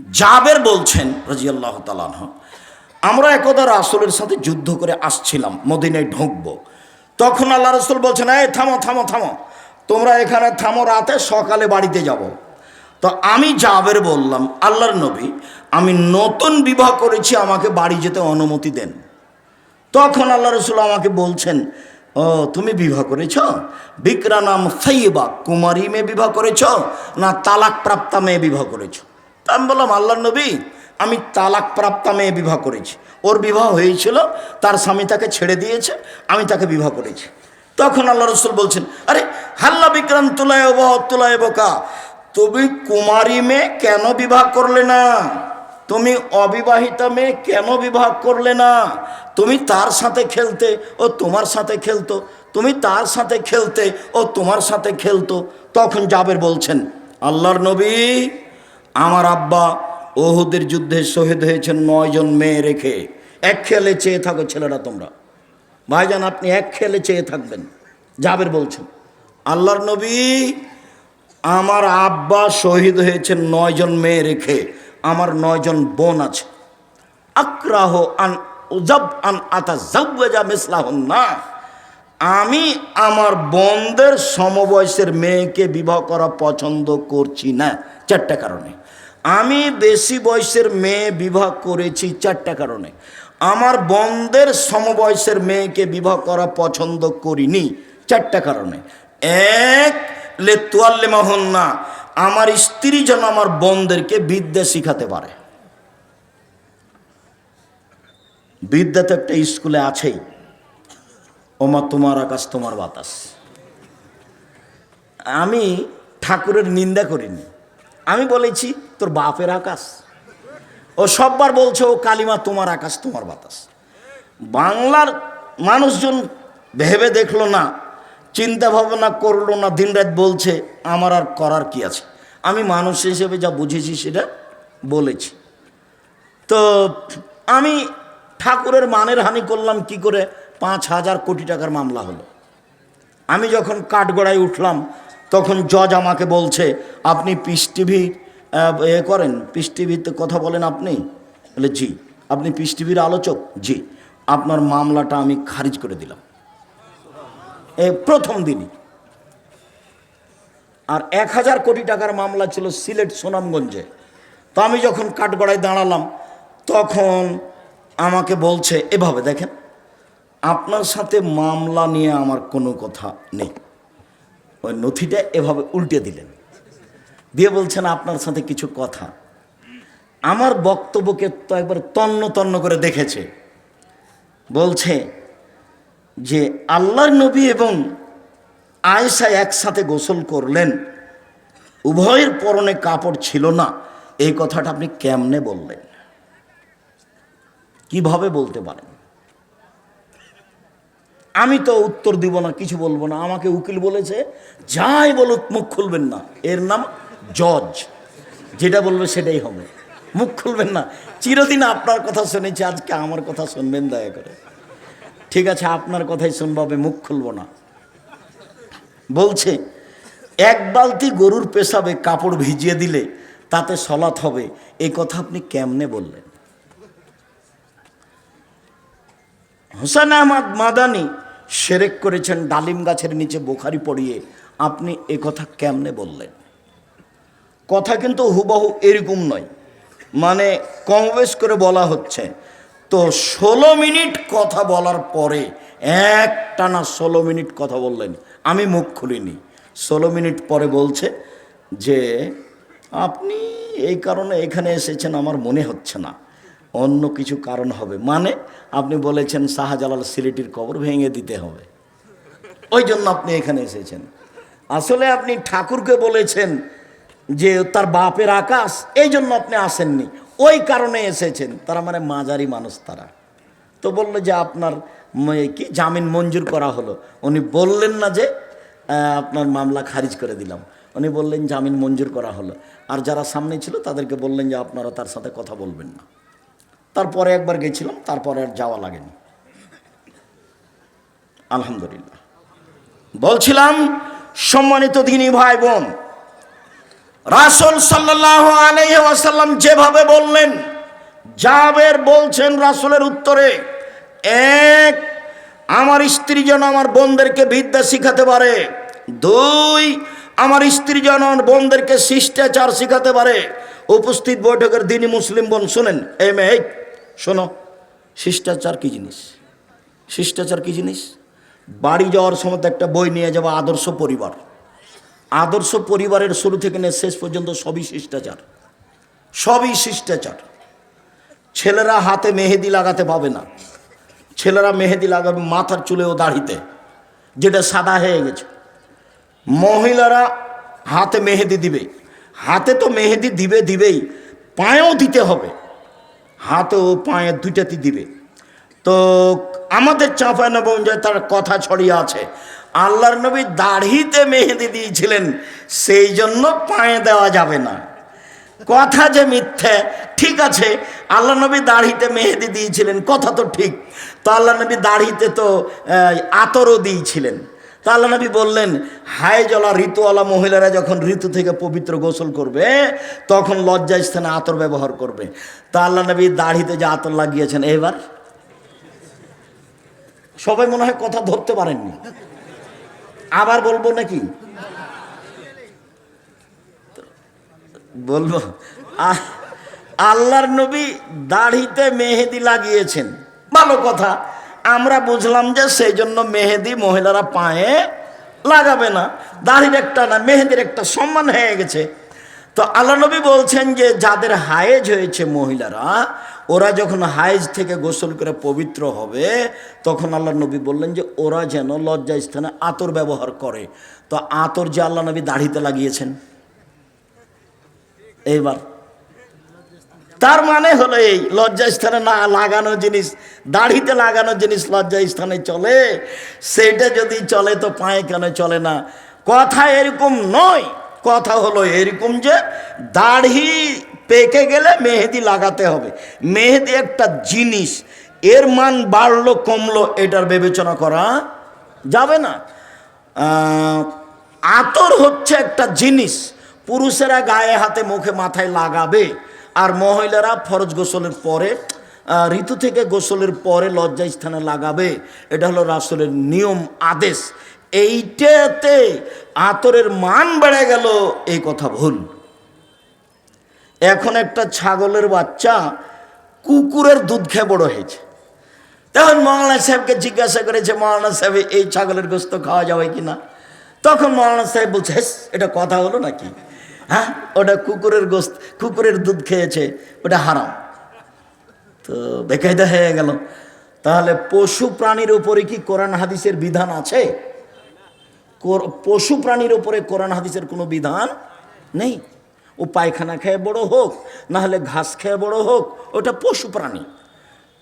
জাবের বলছেন রাজিয়াল্লাহ তালাহ আমরা একদা রাসুলের সাথে যুদ্ধ করে আসছিলাম, মদিনায় ঢুকবো। তখন আল্লাহ রসুল বলছেন, এই থামো থামো থামো। তোমরা এখানে থামো রাতে, সকালে বাড়িতে যাব। তো আমি জাবের বললাম, আল্লাহর নবী, আমি নতুন বিবাহ করেছি, আমাকে বাড়ি যেতে অনুমতি দেন। তখন আল্লাহ রসুল আমাকে বলছেন, ও, তুমি বিবাহ করেছ? বিক্রা নাম সাইবা কুমারী মেয়ে বিবাহ করেছ? না তালাক প্রাপ্তা মেয়ে বিবাহ করেছ? আমি বললাম আল্লাহ নবী, আমি তালাক প্রাপ্তা মেয়ে বিবাহ করেছি। ওর বিবাহ হয়েছিল, তার স্বামী তাকে ছেড়ে দিয়েছে, আমি তাকে বিবাহ করেছি। তখন আল্লাহ রসুল বলছেন, আরে, হাল্লা বিক্রান্ত তুলায় বহ তুলায় বোকা, তুমি কুমারী মেয়ে কেন বিবাহ করলে না? তুমি অবিবাহিতা মেয়ে কেন বিবাহ করলে না? তুমি তার সাথে খেলতে ও তোমার সাথে খেলতো, তুমি তার সাথে খেলতে ও তোমার সাথে খেলতো। তখন জাবের বলছেন, আল্লাহর নবী আমার আব্বা ওহুদের যুদ্ধে শহীদ হয়েছেন নয়জন মেয়ে রেখে। এক খেলে চেয়ে থাকো ছেলেরা তোমরা। ভাইজান, আপনি এক খেলে চেয়ে থাকবেন। জাবের বলছেন, আল্লাহর নবী আমার আব্বা শহীদ হয়েছেন নয়জন মেয়ে রেখে। আমার নয়জন বোন আছে। আক্রাহ আন উজাব আন আতা জাব্বাজা মিসলাহন না আমি আমার বোনদের সমবয়সের মেয়েকে বিবাহ করা পছন্দ করছি না, চারটা কারণে। আমি বেশি বয়সের মেয়ে বিবাহ করেছি চারটা কারণে। আমার বোনদের সমবয়সের মেয়েকে বিবাহ করা পছন্দ করিনি চারটা কারণে। এক লে তোয়াল্লে না আমার স্ত্রী যেন আমার বোনদেরকে বিদ্যা শিখাতে পারে। বিদ্যা তো একটা স্কুলে আছেই। ওমা তোমার আকাশ, তোমার বাতাস। আমি ঠাকুরের নিন্দা করিনি। আমি বলেছি, তোর বাপের আকাশ। ও সববার বলছে, ও কালিমা, তোমার আকাশ, তোমার বাতাস। বাংলার মানুষজন ভেবে দেখল না, চিন্তা ভাবনা করল না, দিনরাত বলছে, আমার আর করার কি আছে? আমি মানুষ হিসেবে যা বুঝেছি সেটা বলেছি। তো আমি ঠাকুরের মানের হানি করলাম, কি করে? পাঁচ হাজার কোটি টাকার মামলা হলো। আমি যখন কাঠগড়ায় উঠলাম তখন জজ আমাকে বলছে, আপনি পিস টিভি এ করেন, পিস টিভিতে কথা বলেন আপনি? বলে, জি। আপনি পিস টিভির আলোচক? জি। আপনার মামলাটা আমি খারিজ করে দিলাম। এ প্রথম দিনই। আর এক হাজার কোটি টাকার মামলা ছিল সিলেট সুনামগঞ্জে। তো আমি যখন কাঠগড়ায় দাঁড়ালাম, তখন আমাকে বলছে, এভাবে দেখেন, আপনার সাথে মামলা নিয়ে আমার কোনো কথা নেই। ওই নথিটা এভাবে উল্টে দিলেন। দিয়ে বলছেন, আপনার সাথে কিছু কথা। আমার বক্তব্যকে তো একবার তন্ন তন্ন করে দেখেছে। বলছে যে, আল্লাহর নবী এবং আয়েশা একসাথে গোসল করলেন। উভয়ের পরনে কাপড় ছিল না। এই কথাটা আপনি কেমনে বললেন? কীভাবে বলতে পারেন? আমি তো উত্তর দিব না, কিছু বলব না। আমাকে উকিল বলেছে, যাই বলুক, মুখ খুলবেন না। এর নাম জজ। যেটা বলবে সেটাই হবে। মুখ খুলবেন না। চিরদিন আপনার কথা শুনেছি, আজকে আমার কথা শুনবেন, দয়া করে। ঠিক আছে, আপনার কথাই শুনবাবে মুখ খুলব না। বলছে, এক বালতি গরুর পেশাবে কাপড় ভিজিয়ে দিলে তাতে সলাৎ হবে। এই কথা আপনি কেমনে বললেন? হোসেন আহমদ মাদানি সেরেক করেছেন ডালিম গাছের নিচে বোখারি পড়িয়ে। আপনি এ কথা কেমনে বললেন? কথা কিন্তু হুবহু এরকম নয়। মানে কম বেশ করে বলা হচ্ছে। তো ষোলো মিনিট কথা বলার পরে এক টানা ষোলো মিনিট কথা বললেন। আমি মুখ খুলিনি। ষোলো মিনিট পরে বলছে যে, আপনি এই কারণে এখানে এসেছেন আমার মনে হচ্ছে না। অন্য কিছু কারণ হবে। মানে আপনি বলেছেন শাহজালাল সিলেটির কবর ভেঙে দিতে হবে। ওই জন্য আপনি এখানে এসেছেন। আসলে আপনি ঠাকুরকে বলেছেন যে তার বাপের আকাশ এই জন্য আপনি আসেননি। ওই কারণে এসেছেন। তারা মানে মাঝারি মানুষ তারা। তো বলল যে আপনার কি? জামিন মঞ্জুর করা হলো। উনি বললেন না যে আপনার মামলা খারিজ করে দিলাম। উনি বললেন জামিন মঞ্জুর করা হলো। আর যারা সামনে ছিল তাদেরকে বললেন যে আপনারা তার সাথে কথা বলবেন না। তারপরে একবার গেছিলাম, তারপরে আর যাওয়া লাগেনি। আলহামদুলিল্লাহ। বলছিলাম, সম্মানিত দিনী ভাই বোন রাসুল সাল্লাহ ওয়াসাল্লাম যেভাবে বললেন, জাবের বলছেন রাসুলের উত্তরে, এক, আমার স্ত্রী যেন আমার বোনদেরকে বিদ্যা শিখাতে পারে। দুই, আমার স্ত্রী যেন বোনদেরকে শিষ্টাচার শিখাতে পারে। উপস্থিত বৈঠকের দিনই মুসলিম বোন, শুনেন এ মেয়ে শোনো, শিষ্টাচার কি জিনিস? শিষ্টাচার কি জিনিস? বাড়ি যাওয়ার সময় তো একটা বই নিয়ে যাব, আদর্শ পরিবার। আদর্শ পরিবারের শুরু থেকে নিয়ে শেষ পর্যন্ত সবই শিষ্টাচার। সবই শিষ্টাচার। ছেলেরা হাতে মেহেদি লাগাতে পাবে না। ছেলেরা মেহেদি লাগাবে মাথার চুলে ও দাড়িতে, যেটা সাদা হয়ে গেছে। মহিলারা হাতে মেহেদি দিবে। হাতে তো মেহেদি দিবে দিবেই, পায়েও দিতে হবে। হাতে ও পায়ে দুইটাতে দিবে। তো আমাদের চাঁপা নবঞ্জয় তার কথা ছড়িয়ে আছে। আল্লাহর নবী দাড়িতে মেহেদি দিয়েছিলেন, সেই জন্য পায়ে দেওয়া যাবে না। কথা যে মিথ্যে, ঠিক আছে আল্লাহ নবী দাড়িতে মেহেদি দিয়েছিলেন, কথা তো ঠিক। তো আল্লাহ নবী দাড়িতে তো আতরও দিয়েছিলেন। তো আল্লাহ নবী বললেন, হায় জলা ঋতুওয়ালা মহিলারা যখন ঋতু থেকে পবিত্র গোসল করবে, তখন লজ্জা স্থানে আতর ব্যবহার করবে। তা আল্লাহ নবী দাড়িতে যে আতর লাগিয়েছেন, এবার? সবাই মনে হয় কথা ধরতে পারেননি। আবার বলব নাকি? বলব আল্লাহর নবী দাড়িতে মেহেদি লাগিয়েছেন। ভালো কথা। আমরা বুঝলাম যে সেই জন্য মেহেদি মহিলারা পায়ে লাগাবে না। দাড়ির একটা না, মেহেদির একটা সম্মান হয়ে গেছে। তো আল্লাহ নবী বলছেন যে যাদের হায়েজ হয়েছে মহিলারা, ওরা যখন হায়েজ থেকে গোসল করে পবিত্র হবে, তখন আল্লাহ নবী বললেন যে ওরা যেন লজ্জা স্থানে আতর ব্যবহার করে। তো আতর যে আল্লাহ নবী দাড়িতে লাগিয়েছেন। এইবার তার মানে হলো এই লজ্জা স্থানে না লাগানো জিনিস, দাড়িতে লাগানো জিনিস লজ্জা স্থানে চলে। সেটা যদি চলে তো পায়ে কেন চলে না? কথা এরকম নয়। কথা হলো এরকম যে দাড়ি পেকে গেলে মেহেদি লাগাতে হবে। মেহেদি একটা জিনিস, এর মান বাড়লো, কমলো, এটার বিবেচনা করা যাবে না। আতর হচ্ছে একটা জিনিস, পুরুষেরা গায়ে, হাতে, মুখে, মাথায় লাগাবে। আর মহিলারা ফরজ গোসলের পরে ঋতু থেকে গোসলের পরে লজ্জা স্থানে লাগাবে। এটা হলো রাসুলের নিয়ম, আদেশ। এইটাতে আতরের মান বেড়ে গেল, এই কথা ভুল। এখন একটা ছাগলের বাচ্চা কুকুরের দুধ খেয়ে বড় হয়েছে। তখন মৌলানা সাহেবকে জিজ্ঞাসা করেছে, মৌলানা সাহেব, এই ছাগলের গোস্ত খাওয়া যাবে কিনা? তখন মৌলানা সাহেব বলছে এটা কথা হলো নাকি? হ্যাঁ? ওটা কুকুরের গোস্ত, কুকুরের দুধ খেয়েছে, ওটা হারাম। তো বেকায়দা হয়ে গেল। তাহলে পশু প্রাণীর উপরে কি কোরআন হাদিসের বিধান আছে? পশু প্রাণীর উপরে কোরআন হাদিসের কোনো বিধান নেই? ও পায়খানা খেয়ে বড় হোক না হলে ঘাস খেয়ে বড় হোক, ওটা পশু প্রাণী।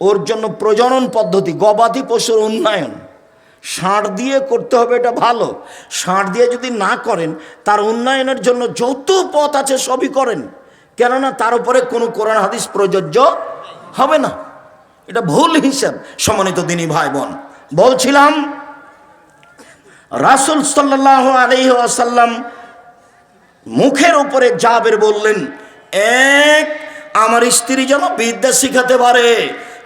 ওর জন্য প্রজনন পদ্ধতি, গবাদি পশুর উন্নয়ন। ষাঁড় দিয়ে করতে হবে এটা ভালো। ষাঁড় দিয়ে যদি না করেন, তার উন্নয়নের জন্য যত পথ আছে সবই করেন। কেননা তার উপরে কোনো কোরআন হাদিস প্রযোজ্য হবে না। এটা ভুল হিসাব, সম্মানিত দিনী ভাই বোন বলছিলাম, রাসুল সাল্লাহ আসাল্লাম মুখের উপরে জাবের বললেন, এক, আমার স্ত্রী যেন বিদ্যা শিখাতে পারে।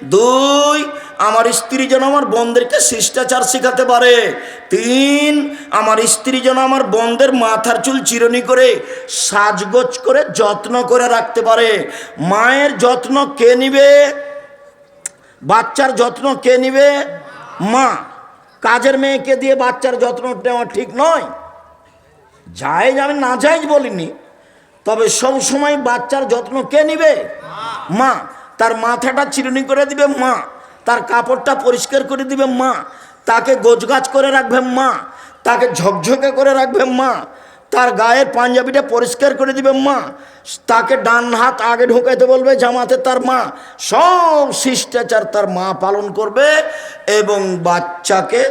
দুই আমার স্ত্রী যেন আমার বোনদেরকে শিষ্টাচার শেখাতে পারে। তিন, আমার স্ত্রী যেন আমার বোনদের মাথার চুল চিরনি করে সাজগোজ করে যত্ন করে রাখতে পারে। মায়ের যত্ন কে নিবে? বাচ্চার যত্ন কে নিবে? মা, কাজের মেয়েকে দিয়ে বাচ্চার যত্ন নেওয়া ঠিক নয়? জায়েজ আমি না জায়েজ বলিনি, তবে সব সময় বাচ্চার যত্ন কে নিবে? মা, তার মাথাটা চিরুনি করে দিবে মা। তার কাপড়টা পরিষ্কার করে দিবে মা। তাকে গোছগাছ করে রাখবে মা। তাকে ঝকঝকে করে রাখবে মা। তার গায়ের পাঞ্জাবিটা পরিষ্কার করে দিবে মা। তাকে ডান হাত আগে ঢোকাইতে বলবে জামাতে তার মা। সব শিষ্টাচার তার মা পালন করবে এবং বাচ্চাকে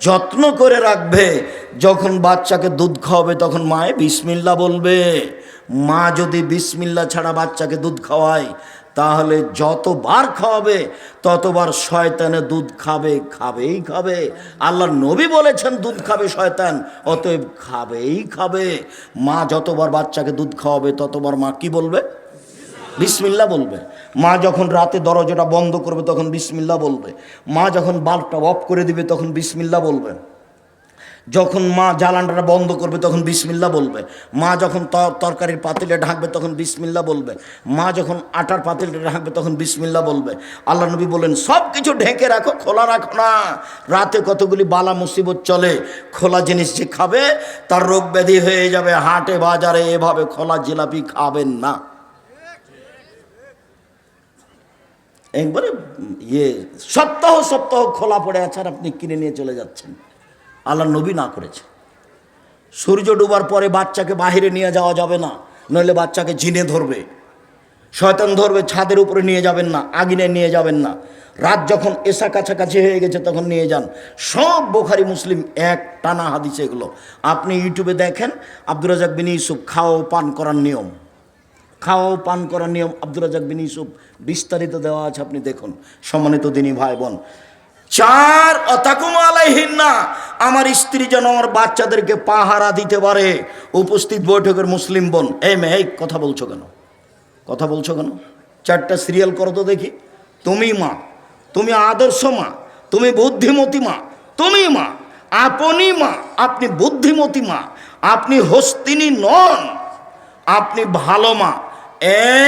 যত্ন করে রাখবে। যখন বাচ্চাকে দুধ খাওয়াবে তখন মায়ে বিসমিল্লা বলবে। মা যদি বিসমিল্লা ছাড়া বাচ্চাকে দুধ খাওয়ায় তাহলে যতবার খাওয়াবে, ততবার শয়তানে দুধ খাবে, খাবেই খাবে। আল্লাহর নবী বলেছেন, দুধ খাবে শয়তান, অতএব খাবেই খাবে। মা যতবার বাচ্চাকে দুধ খাওয়াবে, ততবার মা কি বলবে? বিসমিল্লা বলবে। মা যখন রাতে দরজাটা বন্ধ করবে, তখন বিসমিল্লা বলবে। মা যখন বাল্বটা অফ করে দিবে, তখন বিসমিল্লা বলবে। যখন মা জ্বালানটা বন্ধ করবে, তখন বিসমিল্লা বলবে। মা যখন তর- তরকারির পাতিলে ঢাকবে, তখন বিসমিল্লা বলবে। মা যখন আটার পাতিলে ঢাকবে, তখন বিসমিল্লা বলবে। আল্লাহ নবী বলেন সব কিছু ঢেকে রাখো, খোলা রাখো না। রাতে কতগুলি বালা মুসিবত চলে, খোলা জিনিস যে খাবে, তার রোগ ব্যাধি হয়ে যাবে। হাটে, বাজারে এভাবে খোলা জিলাপি খাবেন না। একবারে ইয়ে সপ্তাহ সপ্তাহ খোলা পড়ে আছে আর আপনি কিনে নিয়ে চলে যাচ্ছেন। আল্লাহ নবী না করেছে। সূর্য ডুবার পরে বাচ্চাকে বাহিরে নিয়ে যাওয়া যাবে না, নইলে বাচ্চাকে ঝিনে ধরবে। শয়তান ধরবে, ছাদের উপরে নিয়ে যাবেন না, আগিনে নিয়ে যাবেন না। রাত যখন এসা কাছাকাছি হয়ে গেছে তখন নিয়ে যান। সব বোখারি মুসলিম এক টানা হাদিস এগুলো। আপনি ইউটিউবে দেখেন, আব্দুর রাজাক বিন ইউসুফ খাও পান করার নিয়ম। খাওয়া পান করার নিয়ম আব্দুর রাজাক বিন ইউসুফ বিস্তারিত দেওয়া আছে, আপনি দেখুন। সম্মানিত দিনী ভাই বোন চার অতাকুম আলাইহিন্না, আমার স্ত্রী যেন আমার বাচ্চাদেরকে পাহারা দিতে পারে। উপস্থিত বৈঠকের মুসলিম বোন, এই মে এই কথা বলছো কেন? কথা বলছো কেন? চারটা সিরিয়াল করো তো দেখি। তুমি মা, তুমি আদর্শ মা, তুমি বুদ্ধিমতী মা, তুমি মা, আপনি মা, আপনি বুদ্ধিমতী মা, আপনি হস্তিনী নন, আপনি ভালো মা।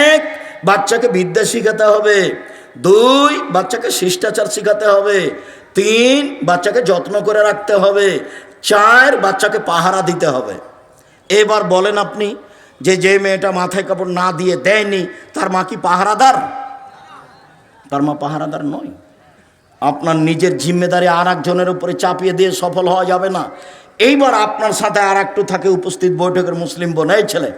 এক, বাচ্চাকে বিদ্যা শিখাতে হবে। দুই, বাচ্চাকে শিষ্টাচার শিখাতে হবে। তিন, বাচ্চাকে যত্ন করে রাখতে হবে। চার, বাচ্চাকে পাহারা দিতে হবে। এবার বলেন আপনি যে যে মেয়েটা মাথায় কাপড় না দিয়ে দেয়নি, তার মা কি পাহারাদার? তার মা পাহারাদার নয়। আপনার নিজের জিম্মেদারি আর একজনের উপরে চাপিয়ে দিয়ে সফল হওয়া যাবে না। এইবার আপনার সাথে আর একটু থাকে উপস্থিত বৈঠকের মুসলিম বোন। এই ছেলে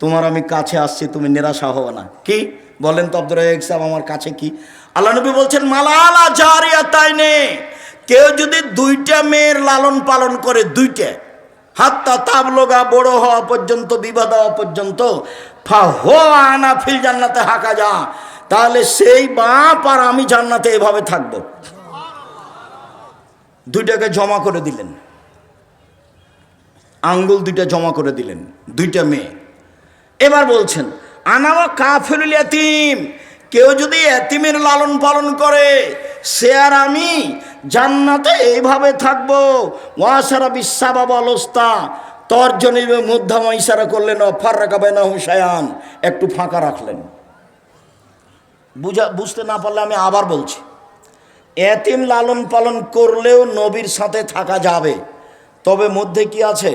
তোমার আমি কাছে আসছি, তুমি নিরাশা হও না। কি? বলেন তো আব্দুর সাহেব, আমার কাছে কি? আল্লাহ নবী বলছেন, মালালা জারিয়া তাই নে কেউ যদি দুইটা মেয়ের লালন পালন করে, দুইটা, হাত্তা তাবলোগা বড় হওয়া পর্যন্ত, বিবাদ হওয়া পর্যন্ত ফা হো আনা ফিল জান্নাতে হাঁকা যা, তাহলে সেই বাপ আর আমি জান্নাতে এভাবে থাকব। দুইটাকে জমা করে দিলেন। আঙ্গুল দুইটা জমা করে দিলেন, দুইটা মেয়ে। এবার বলছেন আনাওয়া কাফেরুল এতিম কেউ যদি এতিমের লালন পালন করে, সে আর আমি জান্নাতে এইভাবে থাকব। ওয়াসারা বিশ্বাবাব অলস্তা তর্জনীর মধ্যম ইশারা করলেন অফার রাখাবে না হুসায়ান একটু ফাঁকা রাখলেন। বুঝা, বুঝতে না পারলে আমি আবার বলছি এতিম লালন পালন করলেও নবীর সাথে থাকা যাবে, তবে মধ্যে কি আছে?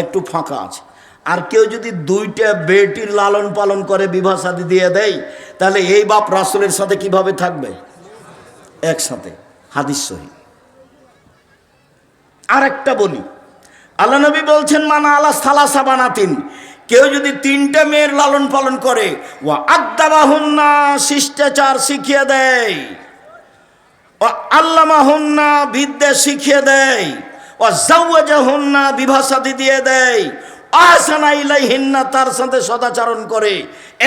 একটু ফাঁকা আছে। আর কেউ যদি দুইটা বেটির লালন পালন করে বিবাহ দিয়ে দেয়, তাহলে এই বাপ রাসুলের সাথে কীভাবে থাকবে? একসাথে। হাদিস সহি। আর একটা বলি। আল্লাহ নবী বলছেন, মানা আল্লাহ সালাসা বানাতিন। কেউ যদি তিনটা মেয়ের লালন পালন করে ও আদাবাহুন্না শিষ্টাচার শিখিয়ে দেয়। ও আল্লামাহুন্না, বিদ্যা শিখিয়ে দেয়। ও জাউয়াজাহুন্না বিভাসাদি দিয়ে দেয়। আসানা ইলাইহিন্না, তার সাথে সদাচরণ করে।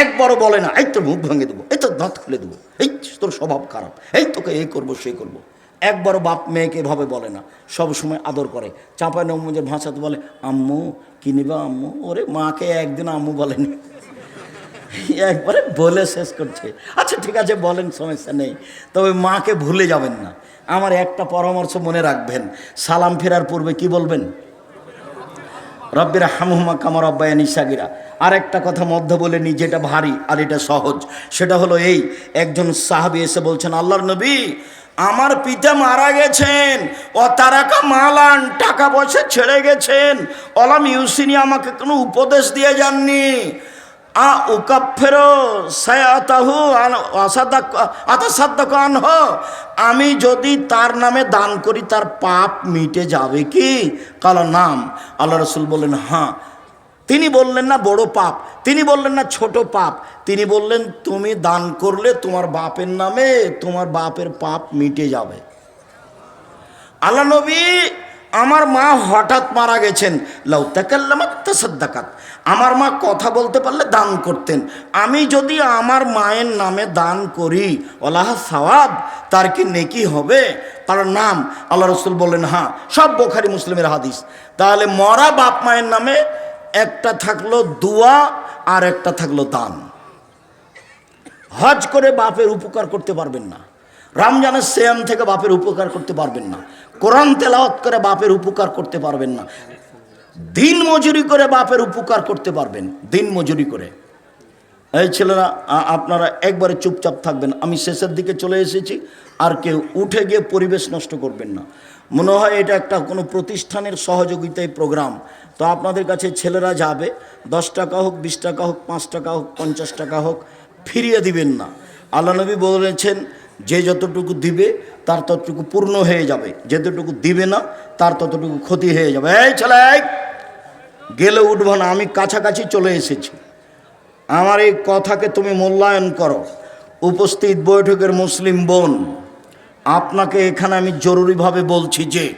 একবারও বলে না, এই তোর মুখ ভেঙে দেবো, এই তোর দাঁত খুলে দেবো, এই তোর স্বভাব খারাপ, এই তোকে এই করব, সে করব। একবারও বাপ মেয়েকে এভাবে বলে না, সব সময় আদর করে। চাঁপায় নমুজের ভাষাতে বলে, আম্মু, কি নিবা আম্মু? ওরে মাকে একদিন আম্মু বলেনি। একবারে বলে শেষ করছে। আচ্ছা ঠিক আছে, বলেন, সমস্যা নেই। তবে মাকে ভুলে যাবেন না। আমার একটা পরামর্শ মনে রাখবেন। সালাম ফেরার পূর্বে কি বলবেন? রব্বিরা হামহুমা কামার অব্বায়া নিসাগিরা আর একটা কথা মধ্য বলে নি, যেটা ভারী আর এটা সহজ। সেটা হলো এই, একজন সাহাবি এসে বলছেন, আল্লাহর নবী, আমার পিতা মারা গেছেন, ও তারাকা মালান, টাকা পয়সা ছেড়ে গেছেন অলাম ইউসিনী আমাকে কোনো উপদেশ দিয়ে যাননি। আ আমি যদি তার নামে দান করি, তার পাপ মিটে যাবে কি? কালো, নাম। আল্লাহ রসুল বললেন হ্যাঁ তিনি বললেন, না, বড় পাপ। তিনি বললেন, না, ছোট পাপ। তিনি বললেন, তুমি দান করলে তোমার বাপের নামে তোমার বাপের পাপ মিটে যাবে। আল্লাহ নবী আমার মা হঠাৎ মারা গেছেন। লাউতাকাল্লামাত তাসাদ্দাকাত। আমার মা কথা বলতে পারলে দান করতেন। আমি যদি আমার মায়ের নামে দান করি, ওলাহ সওয়াব, তার কি নেকি হবে? তার নাম আল্লাহ রসুল বললেন হ্যাঁ সব বোখারি মুসলিমের হাদিস। তাহলে মরা বাপ মায়ের নামে একটা থাকল দোয়া আর একটা থাকল দান। হজ করে বাপের উপকার করতে পারবেন না। রমজানের শ্যাম থেকে বাপের উপকার করতে পারবেন না। কোরআন তেলাওয়াত করে বাপের উপকার করতে পারবেন না। দিন মজুরি করে বাপের উপকার করতে পারবেন, দিন মজুরি করে। এই ছেলেরা আপনারা একবারে চুপচাপ থাকবেন। আমি শেষের দিকে চলে এসেছি, আর কেউ উঠে গিয়ে পরিবেশ নষ্ট করবেন না। মনে হয় এটা একটা কোনো প্রতিষ্ঠানের সহযোগিতায় প্রোগ্রাম। তো আপনাদের কাছে ছেলেরা যাবে, দশ টাকা হোক, বিশ টাকা হোক, পাঁচ টাকা হোক, পঞ্চাশ টাকা হোক, ফিরিয়ে দিবেন না। আল্লাহ নবী বলেছেন যে যতটুকু দিবে, তার ততটুকু পূর্ণ হয়ে যাবে। যতটুকু দিবে না, তার ততটুকু ক্ষতি হয়ে যাবে। এই ছেলে! গেলে উঠবো না, আমি কাছাকাছি চলে এসেছি। আমার এই কথাকে তুমি মূল্যায়ন করো। উপস্থিত বৈঠকের মুসলিম বোন, আপনাকে এখানে আমি জরুরিভাবে বলছি যে,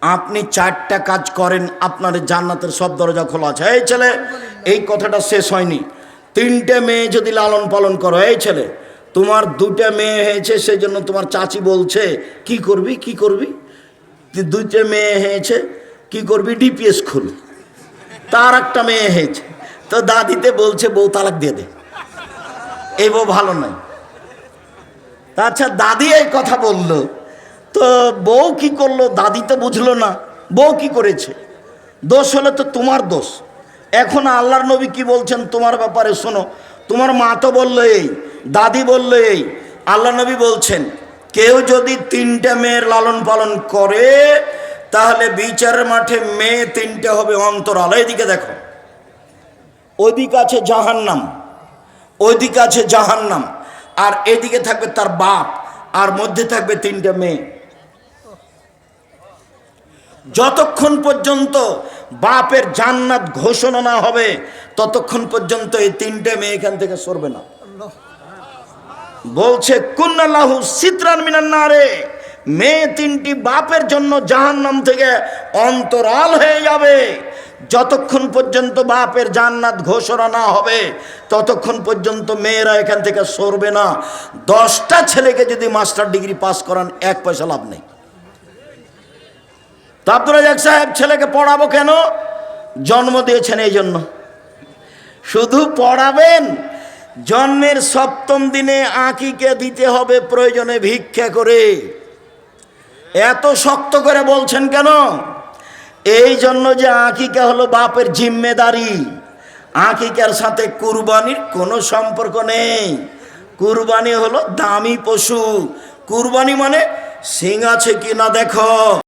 আপনি চারটা কাজ করেন, আপনার জান্নাতের সব দরজা খোলা আছে। এই ছেলে, এই কথাটা শেষ হয়নি। তিনটে মেয়ে যদি লালন পালন করো, এই ছেলে তোমার দুটা মেয়ে হয়েছে, সেজন্য তোমার চাচি বলছে, কি করবি কি করবি? দুইটা মেয়ে হয়েছে, কি করবি? ডিপিএস খুল। তার একটা মেয়ে হয়েছে। তো দাদিতে বলছে, বউ তালাক দিয়ে দে। এই বউ ভালো নয়। আচ্ছা দাদি এই কথা বলল। তো বউ কি করল? দাদি তো বুঝলো না। বউ কি করেছে? দোষ হলে তো তোমার দোষ। এখন আল্লাহর নবী কি বলছেন? তোমার ব্যাপারে শোনো। তোমার মা তো বলল এই দাদি বলল এই, আল্লাহ নবী বলছেন, কেউ যদি তিনটা মেয়ের লালন পালন করে, তাহলে বিচারের মাঠে মেয়ে তিনটে হবে অন্তরাল। এইদিকে দেখো ওইদিকে আছে জাহান্নাম ওইদিকে আছে জাহান্নাম, আর এদিকে থাকবে তার বাপ, আর মধ্যে থাকবে তিনটে মেয়ে। যতক্ষণ পর্যন্ত বাপের জান্নাত ঘোষণা না হবে, ততক্ষণ পর্যন্ত এই তিনটে মেয়ে এখান থেকে সরবে না। বলছে কুন্নাল্লাহু সিতরান মিনান নারে, মেয়ে তিনটি বাপের জন্য জাহান্নাম থেকে অন্তরাল হয়ে যাবে। যতক্ষণ পর্যন্ত বাপের জান্নাত ঘোষণা না হবে, ততক্ষণ পর্যন্ত মেয়েরা এখান থেকে সরবে না। দশটা ছেলেকে যদি মাস্টার ডিগ্রি পাস করান, এক পয়সা লাভ নেই। তো আব্দুল সাহেব ছেলেকে পড়াবো কেন? জন্ম দিয়েছেন এই জন্য। শুধু পড়াবেন জন্মের সপ্তম দিনে আঁকিকে দিতে হবে প্রয়োজনে ভিক্ষা করে। এত শক্ত করে বলছেন কেন? এই জন্য যে আঁকিকা হলো বাপের জিম্মেদারি। আঁকিকার সাথে কুরবানির কোনো সম্পর্ক নেই। কুরবানি হলো দামি পশু। কুরবানি মানে সিং আছে কি না দেখো।